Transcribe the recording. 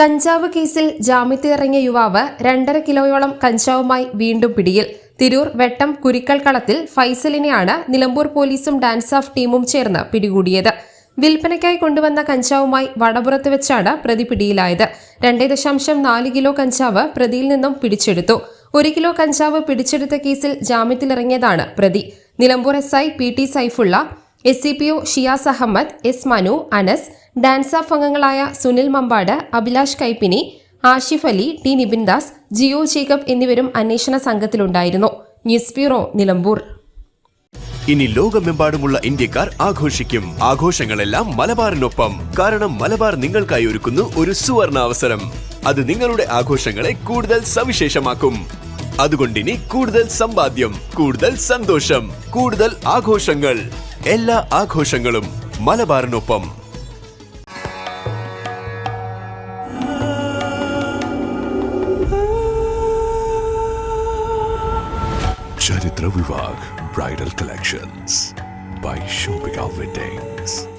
കഞ്ചാവ് കേസിൽ ജാമ്യത്തിലിറങ്ങിയ യുവാവ് രണ്ടര കിലോയോളം കഞ്ചാവുമായി വീണ്ടും പിടിയിൽ. തിരൂർ വെട്ടം കുരിക്കൽ കളത്തിൽ ഫൈസലിനെയാണ് നിലമ്പൂർ പോലീസും ഡാൻസ് ഓഫ് ടീമും ചേർന്ന് പിടികൂടിയത്. വിൽപ്പനയ്ക്കായി കൊണ്ടുവന്ന കഞ്ചാവുമായി വടപുറത്ത് വെച്ചാണ് പ്രതി പിടിയിലായത്. രണ്ടേ ദശാംശം നാല് കിലോ കഞ്ചാവ് പ്രതിയിൽ നിന്നും പിടിച്ചെടുത്തു. ഒരു കിലോ കഞ്ചാവ് പിടിച്ചെടുത്ത കേസിൽ ജാമ്യത്തിലിറങ്ങിയതാണ് പ്രതി. Nilambur S I P T Saifulla S C P O Shiyas Ahammed S Manu Anas dance അംഗങ്ങളായ സുനിൽ മമ്പാട് അഭിലാഷ് കൈപ്പിനി ആഷിഫ് അലി ടി നിബിൻ ദാസ് ജിയോ ജേക്കബ് എന്നിവരും അന്വേഷണ സംഘത്തിലുണ്ടായിരുന്നു. News bureau Nilambur. ഇനി ലോകമെമ്പാടുമുള്ള ഇന്ത്യക്കാർ ആഘോഷിക്കും. ആഘോഷങ്ങളെല്ലാം മലബാറിനൊപ്പം. കാരണം മലബാർ നിങ്ങൾക്കായി ഒരുക്കുന്നു ഒരു സുവർണ അവസരം അത് നിങ്ങളുടെ ആഘോഷങ്ങളെ കൂടുതൽ സവിശേഷമാക്കും. അതുകൊണ്ടിനി കൂടുതൽ സമ്പാദ്യം കൂടുതൽ സന്തോഷം കൂടുതൽ ആഘോഷങ്ങൾ. എല്ലാ ആഘോഷങ്ങളും മലബാറിനൊപ്പം. ചരിത്ര Vivah bridal collections by shopping weddings